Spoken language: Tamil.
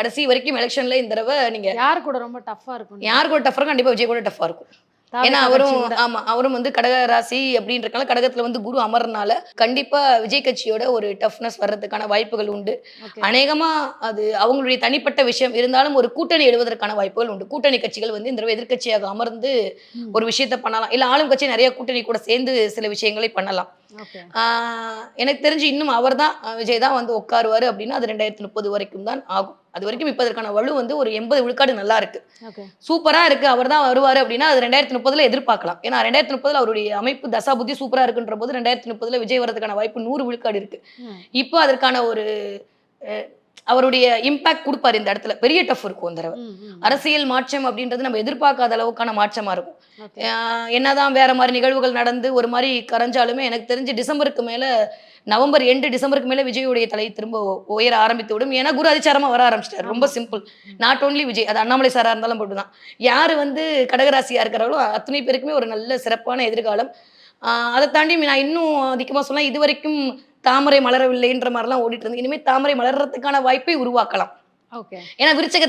கடைசி வரைக்கும் எலெக்ஷன்ல இந்த தடவை நீங்க யார் கூட ரொம்ப டஃப்பா இருக்கும் யார் கூட டஃபா கண்டிப்பா விஜய் கூட டஃபா இருக்கும் ஏன்னா அவரும். ஆமா அவரும் வந்து கடக ராசி அப்படின்றக்கால கடகத்துல வந்து குரு அமர்னால கண்டிப்பா விஜய் கட்சியோட ஒரு டஃப்னஸ் வர்றதுக்கான வாய்ப்புகள் உண்டு. அநேகமா அது அவங்களுடைய தனிப்பட்ட விஷயம் இருந்தாலும் ஒரு கூட்டணி எழுவதற்கான வாய்ப்புகள் உண்டு கூட்டணி கட்சிகள் வந்து இந்த தடவை எதிர்க்கட்சியாக அமர்ந்து. ஒரு விஷயத்த பண்ணலாம் இல்ல ஆளும் கட்சி நிறைய கூட்டணி கூட சேர்ந்து சில விஷயங்களை பண்ணலாம் எனக்கு தெரிஞ்சு இன்னும் அவர்தான் தான் விஜய் தான் வந்து உட்காருவாரு அப்படின்னா அது ரெண்டாயிரத்தி முப்பது வரைக்கும் தான் ஆகும். அது வரைக்கும் இப்போ அதற்கான வலு வந்து ஒரு எண்பது விழுக்காடு நல்லா இருக்கு. சூப்பரா இருக்கு அவர் தான் வருவாரு அப்படின்னா அது ரெண்டாயிரத்தி முப்பதுல எதிர்பார்க்கலாம். ஏன்னா ரெண்டாயிரத்தி முப்பதுல அவருடைய அமைப்பு தசா புத்தி சூப்பரா இருக்குன்ற போது ரெண்டாயிரத்தி முப்பதுல விஜய் வரதுக்கான வாய்ப்பு நூறு விழுக்காடு இருக்கு. இப்போ அதற்கான ஒரு அவருடைய இம்பாக்ட் கொடுப்பாரு இந்த இடத்துல. பெரிய டஃப் இருக்கும் இந்த தடவை. அரசியல் மாற்றம் அப்படின்றது நம்ம எதிர்பார்க்காத அளவுக்கான மாற்றமா இருக்கும். என்னதான் வேற மாதிரி நிகழ்வுகள் நடந்து ஒரு மாதிரி கரைஞ்சாலுமே எனக்கு தெரிஞ்சு டிசம்பருக்கு மேல நவம்பர் எண்டு டிசம்பருக்கு மேல விஜயுடைய தலை திரும்ப உயர ஆரம்பித்து விடும். ஏன்னா குரு அதிச்சாரமா வர ஆரம்பிச்சிட்டாரு. ரொம்ப சிம்பிள் நாட் ஓன்லி விஜய் அது அண்ணாமலை சாரா இருந்தாலும் போட்டுதான் யாரு வந்து கடகராசியா இருக்கிறாங்களோ அத்தனை பேருக்குமே ஒரு நல்ல சிறப்பான எதிர்காலம். அதை தாண்டி நான் இன்னும் அதிகமா சொன்னா இது வரைக்கும் தாமரை மலரவில்லைன்ற மாதிரிலாம் ஓடிட்டு இருந்து இனிமேல் தாமரை மலர்றதுக்கான வாய்ப்பை உருவாக்கலாம் Okay. ஏன்னா விருச்சக